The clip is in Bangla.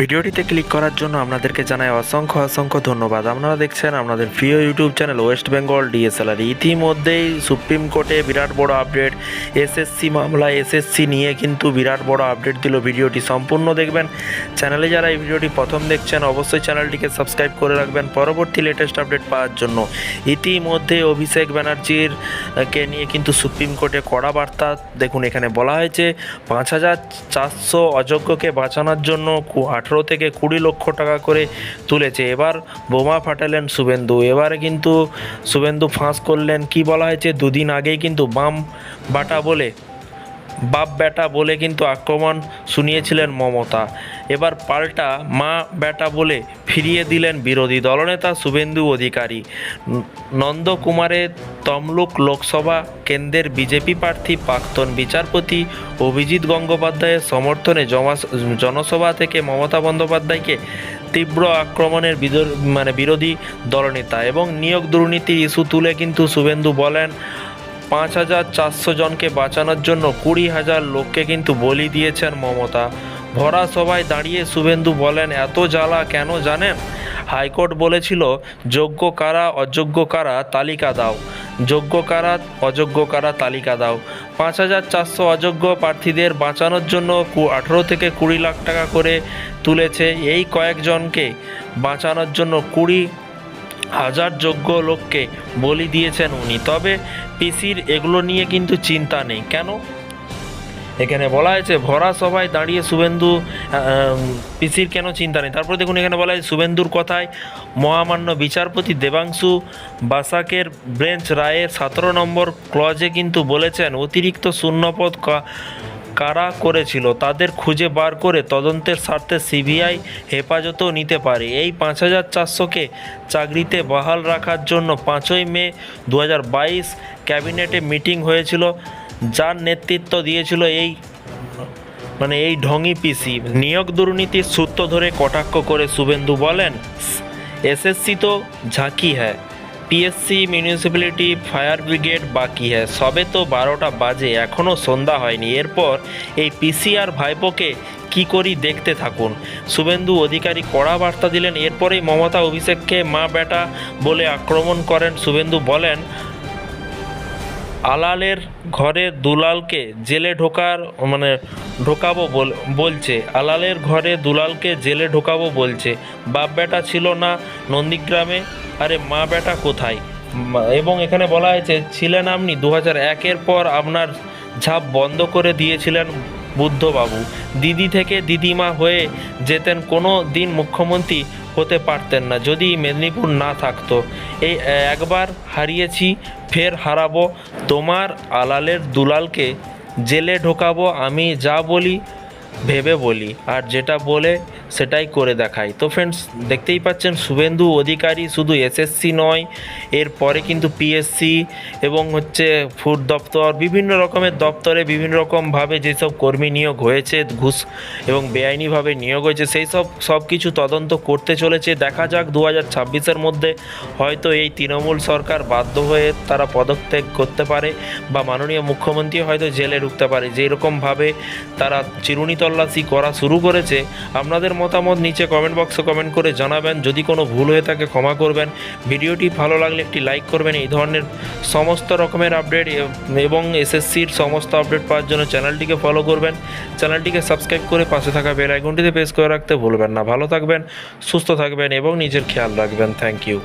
ভিডিওটিতে ক্লিক করার জন্য আপনাদেরকে জানাই অসংখ্য অসংখ্য ধন্যবাদ। আপনারা দেখছেন আপনাদের প্রিয় YouTube channel West Bengal DSLR. ইতিমধ্যেই সুপ্রিম কোর্টে বিরাট বড় আপডেট, এসএসসি মামলা, এসএসসি নিয়ে কিন্তু বিরাট বড় আপডেট দিল ভিডিওটি। সম্পূর্ণ দেখবেন। চ্যানেলে যারা এই ভিডিওটি প্রথম দেখছেন, অবশ্যই চ্যানেলটিকে সাবস্ক্রাইব করে রাখবেন পরবর্তী লেটেস্ট আপডেট পাওয়ার জন্য। ইতিমধ্যে অভিষেক ব্যানার্জির, কে নিয়ে কিন্তু সুপ্রিম কোর্টে কড়া বার্তা দেখুন, এখানে বলা হয়েছে, পাঁচ হাজার চারশো অযোগ্যকে বাঁচানোর জন্য আঠেরো থেকে কুড়ি লক্ষ টাকা করে তুলেছে। এবার বোমা ফাটালেন শুভেন্দু। এবারে কিন্তু শুভেন্দু ফাঁস করলেন। কি বলা হয়েছে? দুদিন আগেই কিন্তু বাম বাটা বলে বাপ বেটা বলে কিন্তু আক্রমণ শুনিয়েছিলেন মমতা। এবার পাল্টা মা বেটা বলে ফিরিয়ে দিলেন বিরোধী দলনেতা শুভেন্দু অধিকারী। নন্দকুমারের তমলুক লোকসভা কেন্দ্রের বিজেপি প্রার্থী প্রাক্তন বিচারপতি অভিজিৎ গঙ্গোপাধ্যায়ের সমর্থনে জনসভা থেকে মমতা বন্দ্যোপাধ্যায়কে তীব্র আক্রমণের মানে বিরোধী দলনেতা এবং নিয়োগ দুর্নীতির ইস্যু তুলে কিন্তু শুভেন্দু বলেন পাঁচ হাজার চারশো জনকে বাঁচানোর জন্য কুড়ি হাজার লোককে কিন্তু বলি দিয়েছেন মমতা। ভরা সভায় দাঁড়িয়ে শুভেন্দু বলেন, এত জ্বালা কেন জানেন? হাইকোর্ট বলেছিল, যোগ্য কারা, অযোগ্য কারা, তালিকা দাও। যোগ্য কারা, অযোগ্য কারা, তালিকা দাও। পাঁচ হাজার চারশো অযোগ্য প্রার্থীদের বাঁচানোর জন্য আঠেরো থেকে কুড়ি লাখ টাকা করে তুলেছে এই কয়েকজনকে। বাঁচানোর জন্য কুড়ি হাজার যোগ্য লোককে বলি দিয়েছেন উনি। তবে পিসির এগুলো নিয়ে কিন্তু চিন্তা নেই। কেন? এখানে বলা হয়েছে, ভরা সভায় দাঁড়িয়ে শুভেন্দু পিসির কেন চিন্তা নেই? তারপর দেখুন, এখানে বলা হয়েছে, শুভেন্দুর কথায় মহামান্য বিচারপতি দেবাংশু বাসাকের বেঞ্চ রায়ের সতেরো নম্বর ক্লজে কিন্তু বলেছেন, অতিরিক্ত শূন্যপদ কারা করেছিল তাদের খুঁজে বার করে তদন্তের স্বার্থে সিবিআই হেফাজতেও নিতে পারে। এই পাঁচ হাজার চারশোকে চাকরিতে বহাল রাখার জন্য পাঁচই মে দু হাজার বাইশ ক্যাবিনেটে মিটিং হয়েছিল, যার নেতৃত্ব দিয়েছিল এই মানে এই ঢঙি পিসি। নিয়োগ দুর্নীতির সূত্র ধরে কটাক্ষ করে শুভেন্দু বলেন এসএসসি তো ঝাঁকি হ্যায়। পিএসসি মিউনিসিপ্যালিটি ফায়ার ব্রিগেড বাকি হ্যায় সবে তো বারোটা বাজে এখনও সন্ধ্যা হয়নি। এরপর এই পিসি আর ভাইপোকে কি করি দেখতে থাকুন। শুভেন্দু অধিকারী কড়া বার্তা দিলেন, এরপরেই মমতা অভিষেককে মা বেটা বলে আক্রমণ করেন। শুভেন্দু বলেন, আলালের ঘরে দুলালকে জেলে ঢোকার মানে ঢোকাবো বল- বলছে, আলালের ঘরে দুলালকে জেলে ঢোকাবো বলছে। বাপ বেটা ছিল না নন্দীগ্রামে। আরে মা বেটা কোথায়? এবং এখানে বলা হয়েছে, ছিলেন আপনি দু হাজার একের পর আপনার ঝাঁপ বন্ধ করে দিয়েছিলেন বুদ্ধবাবু। দিদি থেকে দিদিমা হয়ে যেতেন কোনো দিন মুখ্যমন্ত্রী হতে পারতেন না, যদি মেদিনীপুর না থাকতো। এই একবার হারিয়েছি, ফের হারাবো। তোমার আলালের দুলালকে জেলে ঢোকাবো, আমি যা বলি, ভেবে বলি। আর যেটা বলে সেটাই করে দেখাই তো ফ্রেন্ডস দেখতেই পাচ্ছেন, শুভেন্দু অধিকারী শুধু এসএসসি নয়, এরপরে কিন্তু পিএসসি এবং হচ্ছে ফুড দপ্তর, বিভিন্ন রকমের দপ্তরে বিভিন্ন রকমভাবে যেসব কর্মী নিয়োগ হয়েছে, ঘুষ এবং বেআইনিভাবে নিয়োগ হয়েছে, সেই সব সব কিছু তদন্ত করতে চলেছে। দেখা যাক দু হাজার ছাব্বিশের মধ্যে হয়তো এই তৃণমূল সরকার বাধ্য হয়ে তারা পদত্যাগ করতে পারে বা মাননীয় মুখ্যমন্ত্রী হয়তো জেলে ঢুকতে পারে। যেই রকমভাবে তারা চিরুনি তল্লাশি করা শুরু করেছে, আপনাদের মতামত নিচে কমেন্ট বক্সে কমেন্ট করে জানাবেন। যদি কোনো ভুল হয়ে থাকে ক্ষমা করবেন। ভিডিওটি ভালো লাগলে একটি লাইক করবেন। এই ধরনের সমস্ত রকমের আপডেট এবং এসএসসির সমস্ত আপডেট পাওয়ার জন্য চ্যানেলটিকে ফলো করবেন। চ্যানেলটিকে সাবস্ক্রাইব করে পাশে থাকা বেল আইকনটিতে প্রেস করে রাখতে ভুলবেন না। ভালো থাকবেন, সুস্থ থাকবেন এবং নিজের খেয়াল রাখবেন। Thank you